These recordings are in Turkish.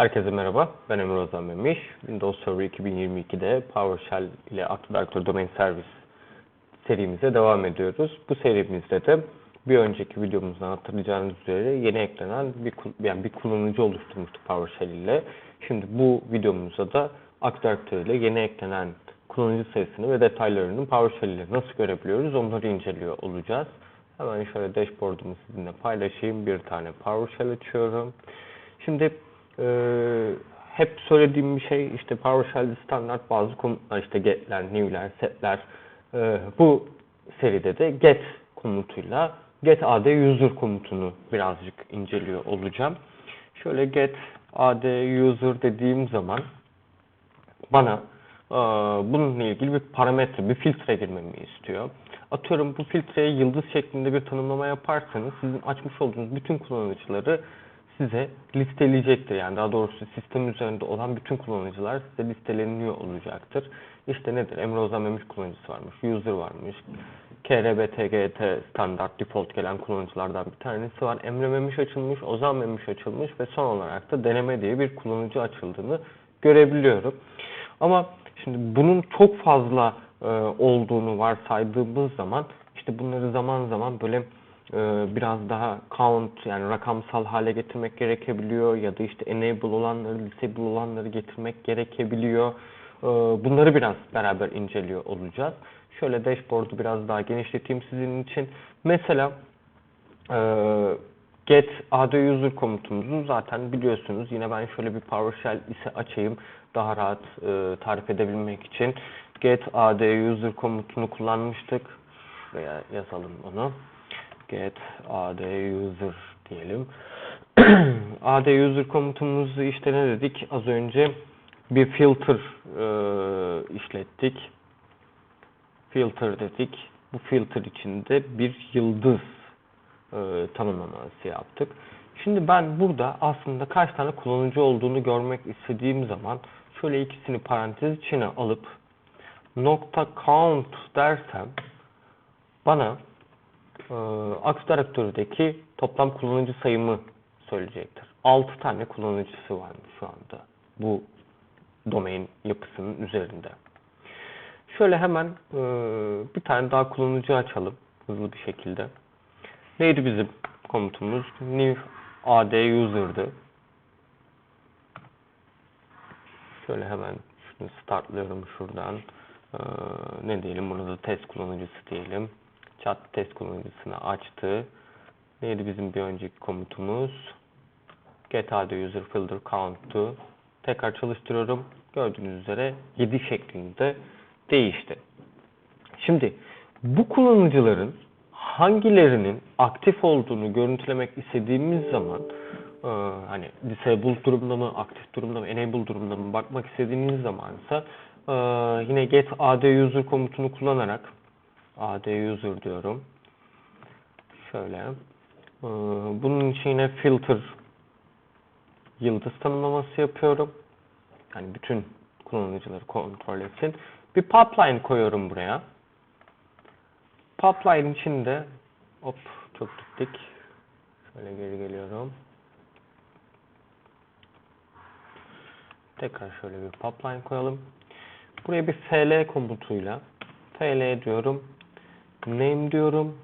Herkese merhaba, ben Emre Ozan Memiş. Windows Server 2022'de PowerShell ile Active Directory Domain Service serimize devam ediyoruz. Bu serimizde de bir önceki videomuzdan hatırlayacağınız üzere yeni eklenen bir, yani bir kullanıcı oluşturmuştuk PowerShell ile. Şimdi bu videomuzda da Active Directory ile yeni eklenen kullanıcı sayısını ve detaylarını PowerShell ile nasıl görebiliyoruz onları inceliyor olacağız. Hemen şöyle dashboard'umu sizinle paylaşayım. Bir tane PowerShell açıyorum. Şimdi ee, hep söylediğim bir şey işte PowerShell'de standart bazı komutlar işte get'ler, new'ler, set'ler ee, bu seride de get komutuyla get add user komutunu birazcık inceliyor olacağım. Şöyle get add user dediğim zaman bana e, bununla ilgili bir parametre, bir filtre girmemi istiyor. Atıyorum bu filtreye yıldız şeklinde bir tanımlama yaparsanız sizin açmış olduğunuz bütün kullanıcıları size listeleyecektir. Yani daha doğrusu sistem üzerinde olan bütün kullanıcılar size listeleniyor olacaktır. İşte nedir? Emre Ozan Memiş kullanıcısı varmış, user varmış, KRBTGT standart default gelen kullanıcılardan bir tanesi var. Emre Memiş açılmış, Ozan Memiş açılmış ve son olarak da deneme diye bir kullanıcı açıldığını görebiliyorum. Ama şimdi bunun çok fazla e, olduğunu varsaydığımız zaman işte bunları zaman zaman böyle biraz daha count yani rakamsal hale getirmek gerekebiliyor ya da işte enable olanları, disable olanları getirmek gerekebiliyor. E, bunları biraz beraber inceliyor olacağız. Şöyle dashboard'u biraz daha genişleteyim sizin için. Mesela e, get add user komutumuzu zaten biliyorsunuz. Yine ben şöyle bir PowerShell ise açayım daha rahat e, tarif edebilmek için. Get add user komutunu kullanmıştık. Şuraya yazalım onu. Get add user diyelim. add user komutumuzu işte ne dedik? Az önce bir filter e, işlettik. Filter dedik. Bu filter içinde bir yıldız e, tanımlaması yaptık. Şimdi ben burada aslında kaç tane kullanıcı olduğunu görmek istediğim zaman şöyle ikisini parantez içine alıp nokta count dersem bana e, Directory'deki toplam kullanıcı sayımı söyleyecektir. 6 tane kullanıcısı varmış şu anda bu domain yapısının üzerinde. Şöyle hemen e, bir tane daha kullanıcı açalım hızlı bir şekilde. Neydi bizim komutumuz? New add user'dı. Şöyle hemen şunu startlıyorum şuradan. Ee, ne diyelim? Bunu da test kullanıcısı diyelim. Chat test kullanıcısını açtı. Neydi bizim bir önceki komutumuz? Get add user filter count'tu. Tekrar çalıştırıyorum. Gördüğünüz üzere 7 şeklinde değişti. Şimdi bu kullanıcıların hangilerinin aktif olduğunu görüntülemek istediğimiz zaman e, hani disabled durumda mı, aktif durumda mı, enable durumda mı bakmak istediğimiz zamansa e, yine get add user komutunu kullanarak add user diyorum. Şöyle. e, bunun için yine filter yıldız tanımlaması yapıyorum. Yani bütün kullanıcıları kontrol etsin. Bir pipeline koyuyorum buraya. Pipeline içinde hop çok gittik. Şöyle geri geliyorum. Tekrar şöyle bir pipeline koyalım. Buraya bir fl komutuyla fl diyorum. Name diyorum.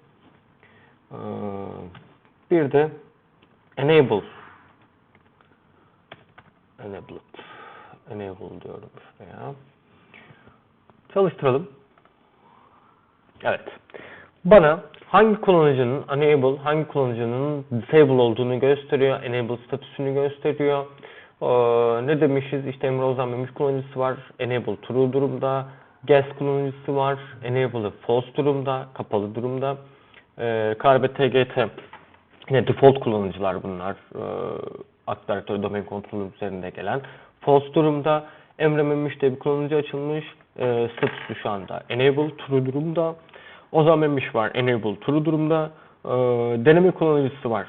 Ee, Bir de enable enabled enable diyorum şuraya. Çalıştıralım. Evet. Bana hangi kullanıcının enable, hangi kullanıcının disable olduğunu gösteriyor. Enable statüsünü gösteriyor. Ee, ne demişiz? İşte Emre Ozan Memiş kullanıcısı var. Enable true durumda. Guest kullanıcısı var. Enable false durumda. Kapalı durumda. Ee, KRBTGT yine default kullanıcılar bunlar. Ee, Active Directory Domain Controller üzerinde gelen. False durumda. Emre Memiş diye bir kullanıcı açılmış. Ee, statüsü şu anda enable true durumda. Ozan Memiş var enable true durumda. Ee, deneme kullanıcısı var.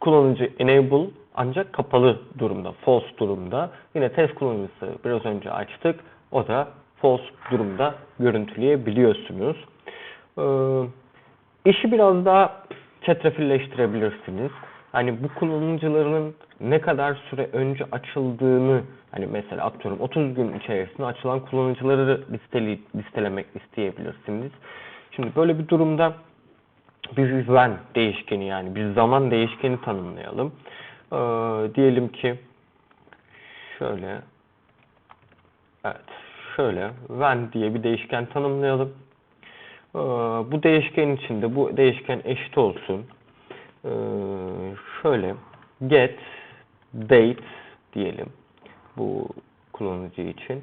Kullanıcı enable ancak kapalı durumda, false durumda. Yine test kullanıcısı biraz önce açtık. O da false durumda görüntüleyebiliyorsunuz. Ee, işi biraz daha çetrefilleştirebilirsiniz. hani bu kullanıcıların ne kadar süre önce açıldığını hani mesela atıyorum 30 gün içerisinde açılan kullanıcıları listeli, listelemek isteyebilirsiniz. Şimdi böyle bir durumda bir when değişkeni yani bir zaman değişkeni tanımlayalım. Ee, diyelim ki şöyle evet şöyle when diye bir değişken tanımlayalım. Ee, bu değişken içinde bu değişken eşit olsun. Ee, şöyle get date diyelim bu kullanıcı için.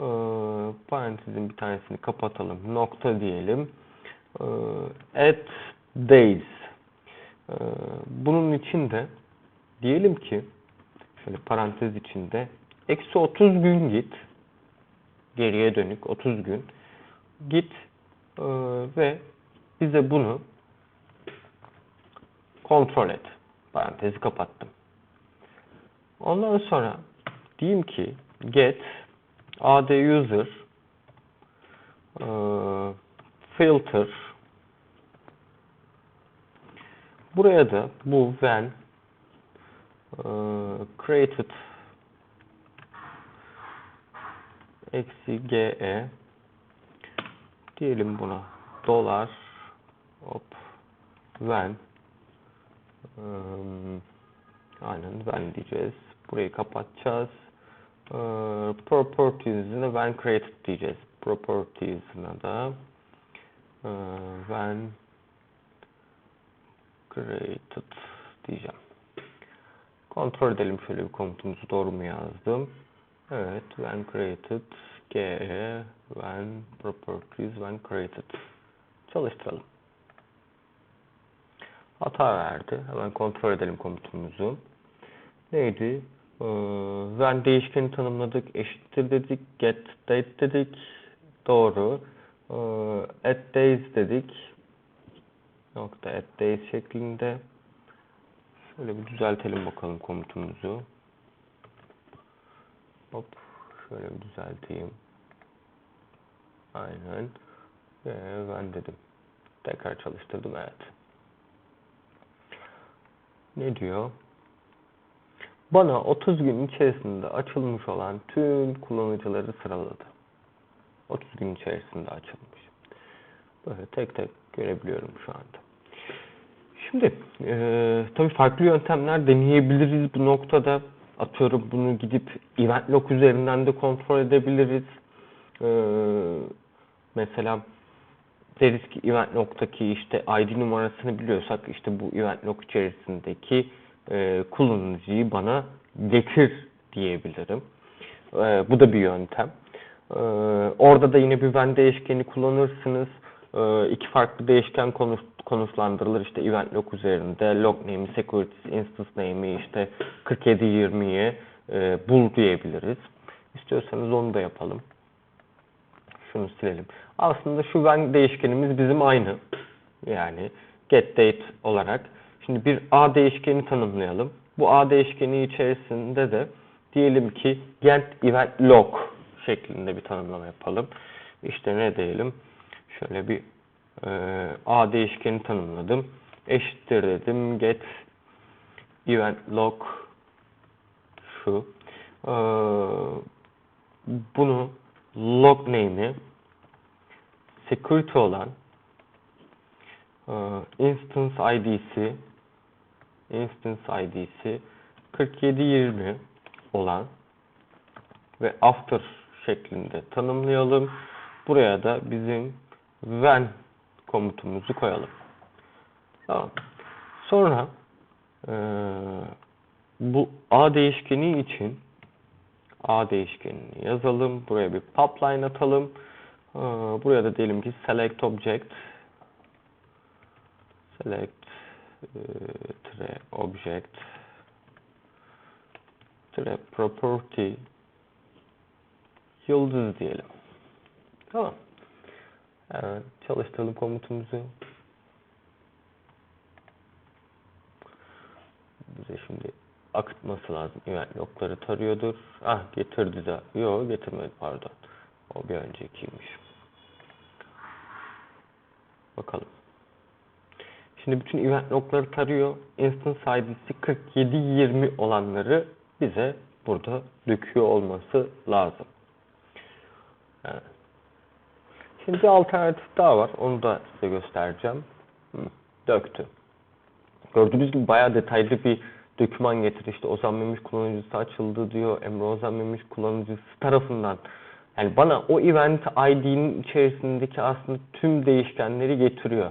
Ee, parantezin bir tanesini kapatalım. Nokta diyelim. At days. Bunun içinde diyelim ki şöyle parantez içinde eksi 30 gün git geriye dönük 30 gün git e, ve bize bunu kontrol et. Parantezi kapattım. Ondan sonra diyeyim ki get add user e, filter buraya da bu when e, created eksi ge diyelim buna dolar hop when um, aynen when diyeceğiz. Burayı kapatacağız. Ee, properties'ine when created diyeceğiz. Properties'ine da e, when created diyeceğim. Kontrol edelim şöyle bir komutumuzu doğru mu yazdım. Evet, when created ge when properties when created. Çalıştıralım. Hata verdi. Hemen kontrol edelim komutumuzu. Neydi? Ee, when değişkeni tanımladık. Eşittir dedik. Get date dedik. Doğru. Ee, at days dedik. Nokta at days şeklinde. Şöyle bir düzeltelim bakalım komutumuzu. Hop. Şöyle bir düzelteyim. Aynen. Ve ben dedim. Tekrar çalıştırdım. Evet. Ne diyor? Bana 30 gün içerisinde açılmış olan tüm kullanıcıları sıraladı. 30 gün içerisinde açılmış. Böyle tek tek görebiliyorum şu anda. Şimdi e, tabii farklı yöntemler deneyebiliriz bu noktada. Atıyorum bunu gidip event log üzerinden de kontrol edebiliriz. E, mesela deriz ki event log'taki işte ID numarasını biliyorsak işte bu event log içerisindeki e, kullanıcıyı bana getir diyebilirim. E, bu da bir yöntem. E, orada da yine bir when değişkeni kullanırsınız. E, iki farklı değişken konuş, konuşlandırılır. İşte event log üzerinde log name'i, security instance name'i işte 4720'ye e, bul diyebiliriz. İstiyorsanız onu da yapalım. Şunu silelim. Aslında şu when değişkenimiz bizim aynı. Yani get date olarak. Şimdi bir A değişkeni tanımlayalım. Bu A değişkeni içerisinde de diyelim ki get event log şeklinde bir tanımlama yapalım. İşte ne diyelim? Şöyle bir e, A değişkeni tanımladım. Eşittir dedim. Get event log şu. E, bunu log name'i security olan e, instance ID'si instance ID'si 4720 olan ve after şeklinde tanımlayalım. Buraya da bizim when komutumuzu koyalım. Tamam. Sonra e, bu A değişkeni için A değişkenini yazalım. Buraya bir pipeline atalım. E, buraya da diyelim ki select object select e, tre object tre property yıldız diyelim. Tamam. Çalıştıralım komutumuzu. Bize şimdi akıtması lazım. Event logları tarıyordur. Ah getirdi de. Yok getirmedi pardon. O bir öncekiymiş. Bakalım. Şimdi bütün event logları tarıyor. Instance ID'si 4720 olanları bize burada döküyor olması lazım. Evet. Şimdi alternatif daha var. Onu da size göstereceğim. Döktü. Gördüğünüz gibi bayağı detaylı bir doküman getirdi. İşte Ozan Memiş kullanıcısı açıldı diyor. Emre Ozan Memiş kullanıcısı tarafından. Yani bana o event ID'nin içerisindeki aslında tüm değişkenleri getiriyor.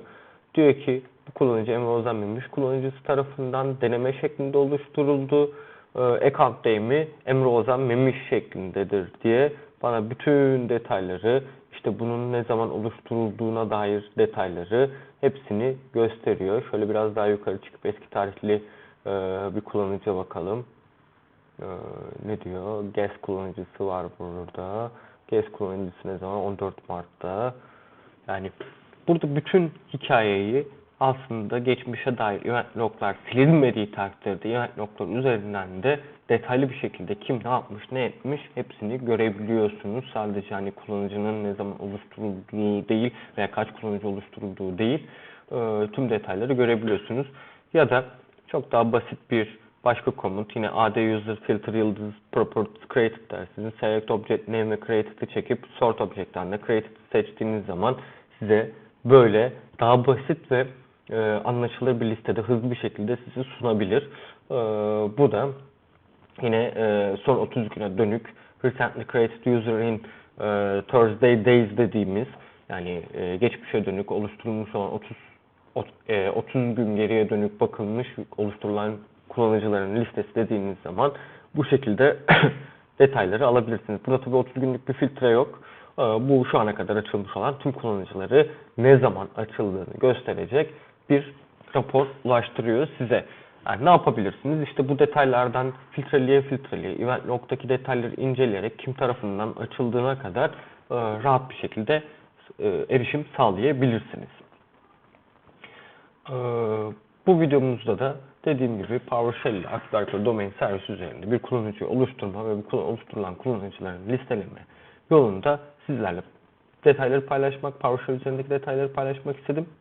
Diyor ki bu kullanıcı Emre Ozan Memiş kullanıcısı tarafından deneme şeklinde oluşturuldu. Ee, account name'i Emre Ozan Memiş şeklindedir diye bana bütün detayları işte bunun ne zaman oluşturulduğuna dair detayları hepsini gösteriyor. Şöyle biraz daha yukarı çıkıp eski tarihli e, bir kullanıcıya bakalım. Ee, ne diyor? GES kullanıcısı var burada. GES kullanıcısı ne zaman? 14 Mart'ta. Yani burada bütün hikayeyi aslında geçmişe dair event loglar silinmediği takdirde event loglar üzerinden de detaylı bir şekilde kim ne yapmış, ne etmiş hepsini görebiliyorsunuz. Sadece hani kullanıcının ne zaman oluşturulduğu değil veya kaç kullanıcı oluşturulduğu değil e, tüm detayları görebiliyorsunuz. Ya da çok daha basit bir başka komut yine add user filter yıldız properties created dersiniz. Select object name ve created'ı çekip sort object'ten de created seçtiğiniz zaman size böyle daha basit ve e, anlaşılır bir listede hızlı bir şekilde sizi sunabilir. E, bu da yine e, son 30 güne dönük recently created user in e, Thursday days dediğimiz yani e, geçmişe dönük oluşturulmuş olan 30 ot- e, 30 gün geriye dönük bakılmış oluşturulan kullanıcıların listesi dediğiniz zaman bu şekilde detayları alabilirsiniz. Burada tabii 30 günlük bir filtre yok. E, Bu şu ana kadar açılmış olan tüm kullanıcıları ne zaman açıldığını gösterecek bir rapor ulaştırıyor size. Yani ne yapabilirsiniz? İşte bu detaylardan filtreliye filtreliye, event log'daki detayları inceleyerek kim tarafından açıldığına kadar e, rahat bir şekilde e, erişim sağlayabilirsiniz. Ee, bu videomuzda da dediğim gibi PowerShell ile Active Domain Servisi üzerinde bir kullanıcı oluşturma ve bu oluşturulan kullanıcıların listeleme yolunda sizlerle detayları paylaşmak, PowerShell üzerindeki detayları paylaşmak istedim.